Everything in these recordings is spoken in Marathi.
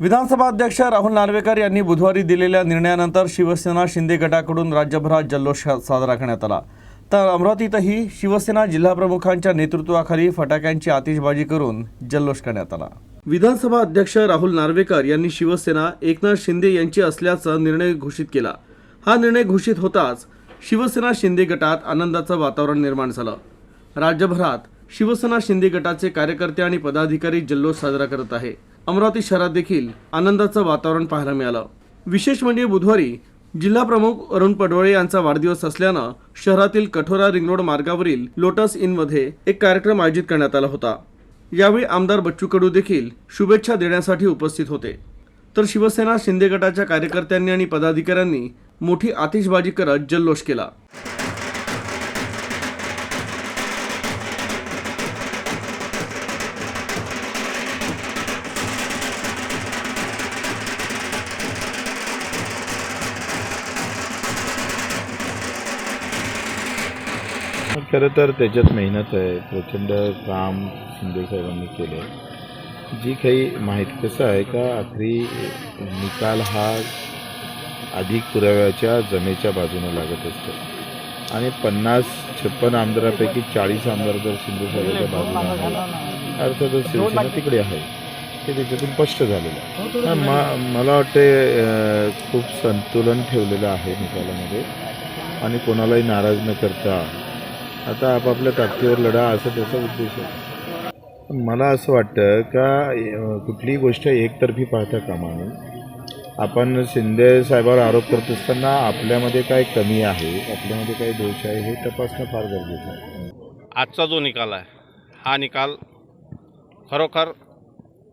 विधानसभा अध्यक्ष राहुल नार्वेकर यांनी बुधवारी दिलेल्या निर्णयानंतर शिवसेना शिंदे गटाकडून राज्यभरात जल्लोष साजरा करण्यात आला. तर अमरावतीतही शिवसेना जिल्हाप्रमुखांच्या नेतृत्वाखाली फटाक्यांची आतिषबाजी करून जल्लोष करण्यात आला. विधानसभा अध्यक्ष राहुल नार्वेकर यांनी शिवसेना एकनाथ शिंदे यांची असल्याचा निर्णय घोषित केला. हा निर्णय घोषित होताच शिवसेना शिंदे गटात आनंदाचं वातावरण निर्माण झालं. राज्यभरात शिवसेना शिंदे गटाचे कार्यकर्ते आणि पदाधिकारी जल्लोष साजरा करत आहे. अमरावती शहरात देखील आनंदाचं वातावरण पाहायला मिळालं. विशेष म्हणजे बुधवारी जिल्हा प्रमुख अरुण पडवळे यांचा वाढदिवस असल्यानं शहरातील कठोरा रिंग रोड मार्गावरील लोटस इनमध्ये एक कार्यक्रम आयोजित करण्यात आला होता. यावेळी आमदार बच्चू कडू देखील शुभेच्छा देण्यासाठी उपस्थित होते. तर शिवसेना शिंदे गटाच्या कार्यकर्त्यांनी आणि पदाधिकाऱ्यांनी मोठी आतिषबाजी करत जल्लोष केला. खरं तर त्याच्यात मेहनत आहे. प्रचंड काम शिंदे साहेबांनी केलं आहे जी काही माहिती कसं आहे का आखरी निकाल हा अधिक पुराव्याच्या जमेच्या बाजूने लागत असतो. आणि पन्नास छप्पन आमदारापैकी चाळीस आमदार जर शिंदे साहेबांच्या बाजूने आहे अर्थातच शिवसेना तिकडे आहे. हे त्याच्यातून स्पष्ट झालेलं आहे. मा मला वाटते खूप संतुलन ठेवलेलं आहे निकालामध्ये. आणि कोणालाही नाराज न करता आता आपापल्या ताकदीवर लढा असा त्याचा उद्देश आहे. पण मला असं वाटतं का कुठलीही गोष्ट एकतर्फी पाहता कामा नये. आपण शिंदे साहेबावर आरोप करत असताना आपल्यामध्ये काय कमी आहे आपल्यामध्ये काय दोष आहे हे तपासणं फार गरजेचं आहे. आजचा जो निकाल आहे हा निकाल खरोखर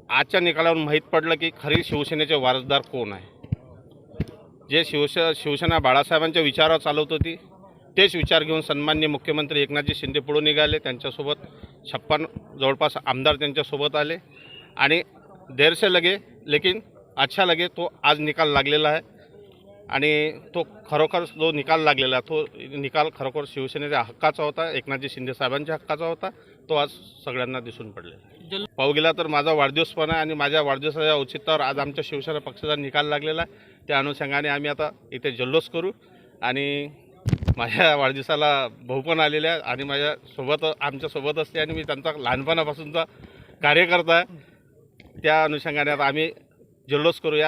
आजच्या निकालावरून माहीत पडलं की खरी शिवसेनेचे वारसदार कोण आहे? जे शिवसे शिवसेना बाळासाहेबांच्या विचारावर चालवत होती तेच विचार घेऊन सन्मान्य मुख्यमंत्री एकनाथजी शिंदे पुढे निघाले. त्यांच्यासोबत छप्पन जवळपास आमदार त्यांच्यासोबत आले. आणि देरसे लगे लेकिन अच्छा लगे तो आज निकाल लागलेला आहे. आणि तो खरोखर जो निकाल लागलेला तो निकाल खरोखर शिवसेनेच्या हक्काचा होता एकनाथजी शिंदे साहेबांच्या हक्काचा होता. तो आज सगळ्यांना दिसून पडलेला पाहू गेला तर माझा वाढदिवस पण आहे आणि माझ्या वाढदिवसाच्या औचित्यावर आज आमच्या शिवसेना पक्षाचा निकाल लागलेला आहे. त्या अनुषंगाने आम्ही आता इथे जल्लोष करू. आणि माझ्या वाढदिवसाला भाऊ पण आलेले आहे आणि माझ्या सोबत आमच्यासोबत असते आणि मी त्यांचा लहानपणापासूनचा कार्यकर्ता आहे. त्या अनुषंगाने आता आम्ही जल्लोष करूया.